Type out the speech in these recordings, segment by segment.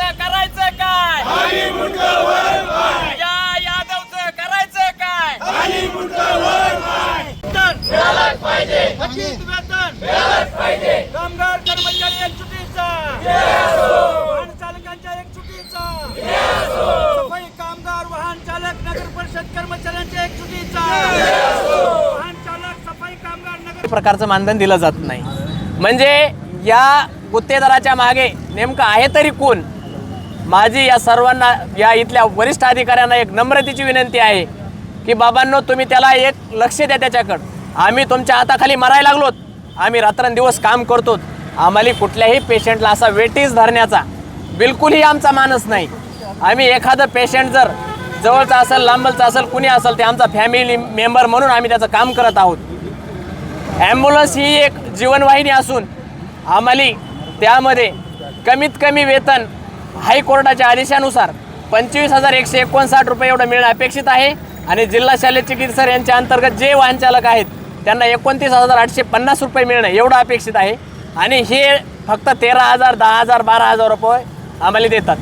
यादवचं करायचं काय? या यादवचं करायचं काय? थकीत वेतन. कामगार कर्मचारी एक चुकीचा वाहन चालकांच्या एक चुकीचा सफाई कामगार वाहन चालक नगर परिषद कर्मचाऱ्यांच्या एक चुकीचा वाहन चालक सफाई कामगार नगर प्रकारचं मानधन दिलं जात नाही. म्हणजे या गुत्तेदाराच्या मागे नेमकं आहे तरी कोण? माझी या सर्वांना या इथल्या वरिष्ठ अधिकाऱ्यांना एक नम्रतेची विनंती आहे की बाबांनो तुम्ही त्याला एक लक्ष द्या त्याच्याकडं. आम्ही तुमच्या हाताखाली मरायला लागलोत. आम्ही रात्रंदिवस काम करतो आम्हाला कुठल्याही पेशंटला असा वेटीस धरण्याचा बिलकुलही आमचा मानस नाही. आम्ही एखादं पेशंट जर जवळचा असेल लांबलचा असेल कुणी असेल ते आमचा फॅमिली मेंबर म्हणून आम्ही त्याचं काम करत आहोत. ॲम्ब्युलन्स ही एक जीवनवाहिनी असून आम्हाला त्यामध्ये कमीत कमी वेतन हायकोर्टाच्या आदेशानुसार पंचवीस हजार एकशे एकोणसाठ रुपये एवढं मिळणं अपेक्षित आहे. आणि जिल्हा शालेय चिकित्सक यांच्या अंतर्गत जे वाहन चालक आहेत त्यांना एकोणतीस हजार आठशे पन्नास रुपये मिळणं एवढं अपेक्षित आहे. आणि हे फक्त तेरा हजार दहा हजार बारा हजार रुपये आम्हाला देतात.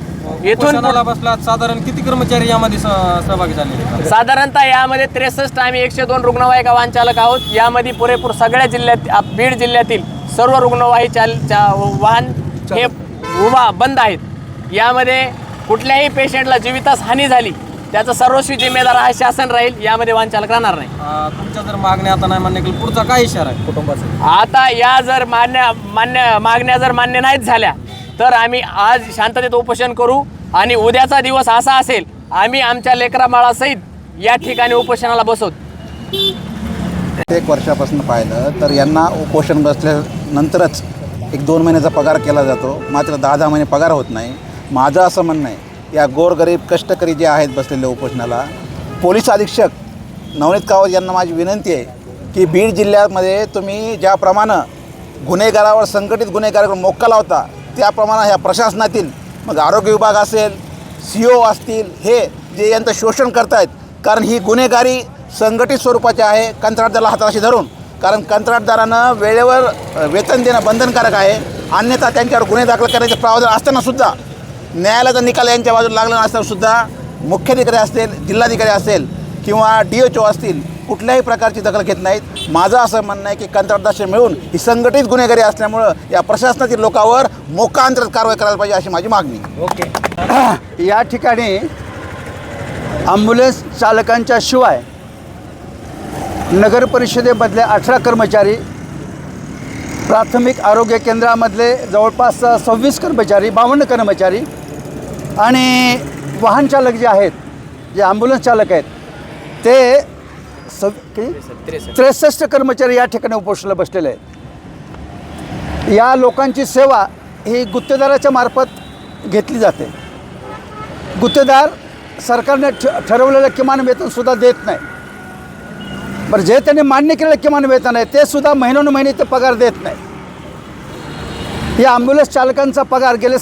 इथून बसलात साधारण किती कर्मचारी यामध्ये सहभागी आहेत? साधारणतः यामध्ये त्रेसष्ट आम्ही एकशे दोन रुग्णवाहिका वाहन चालक आहोत. यामध्ये पुरेपूर सगळ्या जिल्ह्यात बीड जिल्ह्यातील सर्व रुग्णवाही चाल चा वाहन हे उभा बंद आहेत. यामध्ये कुठल्याही पेशंटला जीवितास हानी झाली त्याचा सर्वस्वी जिम्मेदार हा शासन राहील यामध्ये वाहन चालक राहणार नाही. अं, तुमच्या जर मागण्या आता नाही मान्य केली पुढचा काय इशारा आहे? कुटुंबाचा. आता या जर मान्य मान्य मागण्या जर मान्य नाहीत झाल्या तर आम्ही आज शांततेत उपोषण करू आणि उद्याचा दिवस असा असेल आम्ही आमच्या लेकरामाळासहित या ठिकाणी उपोषणाला बसवतो एक वर्षापासून पाहिलं तर यांना उपोषण बसल्यानंतरच एक दोन महिन्याचा पगार केला जातो मात्र दहा दहा महिने पगार होत नाही. माझं असं म्हणणं आहे या गोरगरीब कष्टकरी जे आहेत बसलेले उपोषणाला पोलीस अधीक्षक नवनीत कावत यांना माझी विनंती आहे की बीड जिल्ह्यामध्ये तुम्ही ज्याप्रमाणे गुन्हेगारावर संघटित गुन्हेगारावर मोक्का लावता त्याप्रमाणे ह्या प्रशासनातील मग आरोग्य विभाग असेल सी ओ असतील हे जे यांचं शोषण करतायत कारण ही गुन्हेगारी संघटित स्वरूपाची आहे कंत्राटदाराला हाताशी धरून. कारण कंत्राटदारानं वेळेवर वेतन देणं बंधनकारक आहे अन्यथा त्यांच्यावर गुन्हे दाखल करण्याचे प्रावधान असतानासुद्धा न्यायालयाचा निकाल यांच्या बाजूला लागला नसताना सुद्धा मुख्याधिकारी असतील जिल्हाधिकारी असेल किंवा डी एच ओ असतील कुठल्याही प्रकारची दखल घेत नाहीत माझं असं म्हणणं आहे की कंत्राटदारशी मिळून ही संघटित गुन्हेगारी असल्यामुळं या प्रशासनातील लोकांवर मोकांतरित कारवाई करायला पाहिजे अशी माझी मागणी आहे. या ठिकाणी ॲम्ब्युलन्स चालकांच्या शिवाय नगर परिषदेमधले अठरा कर्मचारी प्राथमिक आरोग्य केंद्रामधले जवळपास सव्वीस कर्मचारी बावन्न कर्मचारी आणि वाहन चालक जे आहेत जे ॲम्ब्युलन्स चालक आहेत ते सव? त्रेसष्ट. कर्मचारी या ठिकाणी उपोषणाला बसलेले आहेत. या लोकांची सेवा ही गुत्तेदाराच्या मार्फत घेतली जाते. गुत्तेदार सरकारने ठ ठरवलेलं किमान वेतनसुद्धा देत नाही. बरं जे त्यांनी मान्य केलेलं किमान वेतन आहे ते सुद्धा महिनोन महिने ते पगार देत नाही. या ॲम्ब्युलन्स चालकांचा पगार गेले